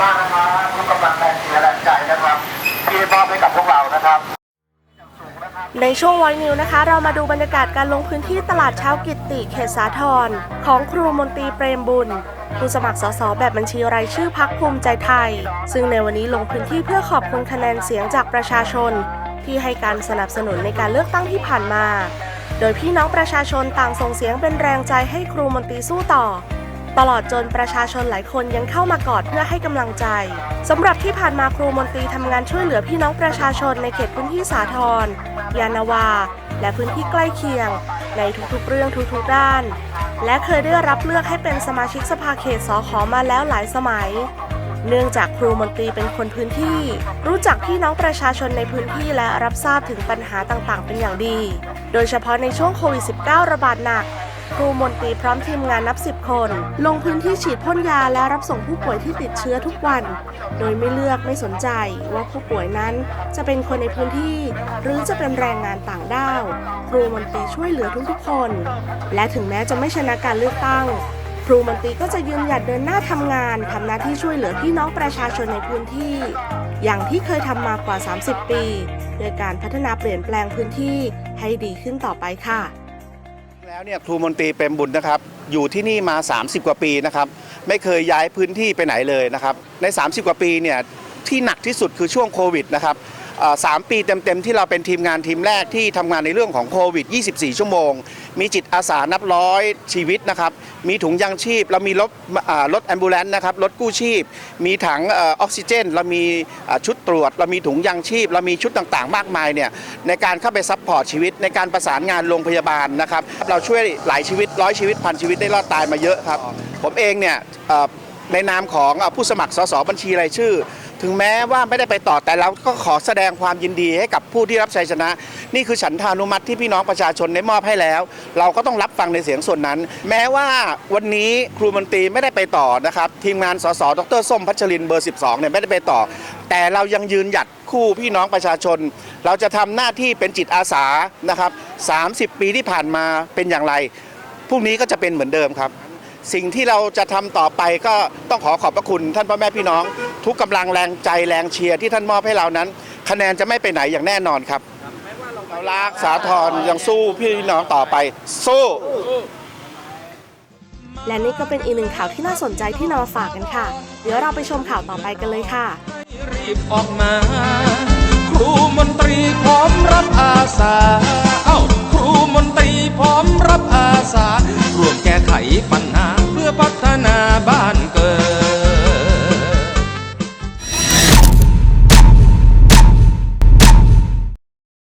มากนะครับทุกกำลังแรเชียแรงใจนะครับที่มอบให้กับพวกเรานะครับ ในช่วงวันนิวนะคะ เรามาดูบรรยากาศการลงพื้นที่ตลาดเช้ากิตติเขตสาธรของครูมนตรีเปรมบุญผู้สมัครสสแบบบัญชีรายชื่อพักภูมิใจไทย ซึ่งในวันนี้ลงพื้นที่เพื่อขอบคุณคะแนนเสียงจากประชาชน ที่ให้การสนับสนุนในการเลือกตั้งที่ผ่านมา โดยพี่น้องประชาชนต่างส่งเสียงเป็นแรงใจให้ครูมนตรีสู้ต่อ ตลอดจนประชาชนหลายคนยังเข้ามากอดเพื่อให้กำลังใจสำหรับที่ผ่านมาครูมนตรีทำงานช่วยเหลือพี่น้องประชาชนในเขตพื้นที่สาทรยานาวา และพื้นที่ใกล้เคียง ในทุกๆเรื่องทุกๆด้าน และเคยได้รับเลือกให้เป็นสมาชิกสภาเขตสอขมาแล้วหลายสมัย เนื่องจากครูมนตรีเป็นคนพื้นที่ รู้จักพี่น้องประชาชนในพื้นที่และรับทราบถึงปัญหาต่างๆ เป็นอย่างดี โดยเฉพาะในช่วงโควิด -19 ระบาดหนัก ครูมนตรีพร้อมทีมงานนับสิบคน ลงพื้นที่ฉีดพ่นยาและรับส่งผู้ป่วยที่ติดเชื้อทุกวัน โดยไม่เลือกไม่สนใจว่าผู้ป่วยนั้นจะเป็นคนในพื้นที่ หรือจะเป็นแรงงานต่างด้าว ครูมนตรีช่วยเหลือทุกๆคน และถึงแม้จะไม่ชนะการเลือกตั้งครูมนตรีก็จะยืนหยัดเดินหน้าทำงานทำหน้าที่ช่วยเหลือพี่น้องประชาชนในพื้นที่ อย่างที่เคยทำมากว่า 30 ปี โดยการพัฒนาเปลี่ยนแปลงพื้นที่ให้ดีขึ้นต่อไปค่ะ แล้วเนี่ยครูมนตรีเป็นบุญนะครับ อยู่ที่นี่มา 30 กว่าปีนะครับ ไม่เคยย้ายพื้นที่ไปไหนเลยนะครับ ใน 30 กว่าปีเนี่ยที่หนักที่สุดคือช่วงโควิดนะครับ สามปีเต็มๆ ที่เราเป็นทีมงานทีมแรกที่ทำงานในเรื่องของโควิด 24 ชั่วโมง มีจิตอาสานับร้อยชีวิตนะครับ มีถุงยางชีพ เรามีรถรถแอมบูเลนต์นะครับ รถกู้ชีพ มีถังออกซิเจน เรามีชุดตรวจ เรามีถุงยางชีพ เรามีชุดต่างๆ มากมายเนี่ยในการเข้าไปซัพพอร์ตชีวิต ในการประสานงานโรงพยาบาลนะครับ เราช่วยหลายชีวิตร้อยชีวิตพันชีวิตได้รอดตายมาเยอะครับ ผมเองเนี่ยในนามของผู้สมัครสสบัญชีรายชื่อ ถึงแม้ว่าไม่ได้ไปต่อแต่เราก็ขอแสดงความยินดีให้กับผู้ที่รับชัยชนะ นี่คือฉันทานุมัติที่พี่น้องประชาชนได้มอบให้แล้ว เราก็ต้องรับฟังในเสียงส่วนนั้น แม้ว่าวันนี้ครูมนตรีไม่ได้ไปต่อนะครับทีมงานสสดรส้มพัชรินเบอร์ 12เนี่ยไม่ได้ไปต่อ แต่เรายังยืนหยัดคู่พี่น้องประชาชน เราจะทำหน้าที่เป็นจิตอาสานะครับ30 ปีที่ผ่านมาเป็นอย่างไรพรุ่งนี้ก็จะเป็นเหมือนเดิมครับ สิ่งที่เราจะทำต่อไปก็ต้องขอขอบพระคุณท่านพ่อแม่พี่น้อง ทุกกำลังแรงใจแรงเชียร์ที่ท่านมอบให้เรานั้น คะแนนจะไม่ไปไหนอย่างแน่นอนครับเรารักสาธรยังสู้พี่น้องต่อไป สู้และนี่ก็เป็นอีกหนึ่งข่าวที่น่าสนใจที่นำมาฝากกันค่ะ เดี๋ยวเราไปชมข่าวต่อไปกันเลยค่ะ รีบออกมา ครูมนตรีพร้อมรับอาสา เอ้า ครูมนตรีพร้อมรับอาสา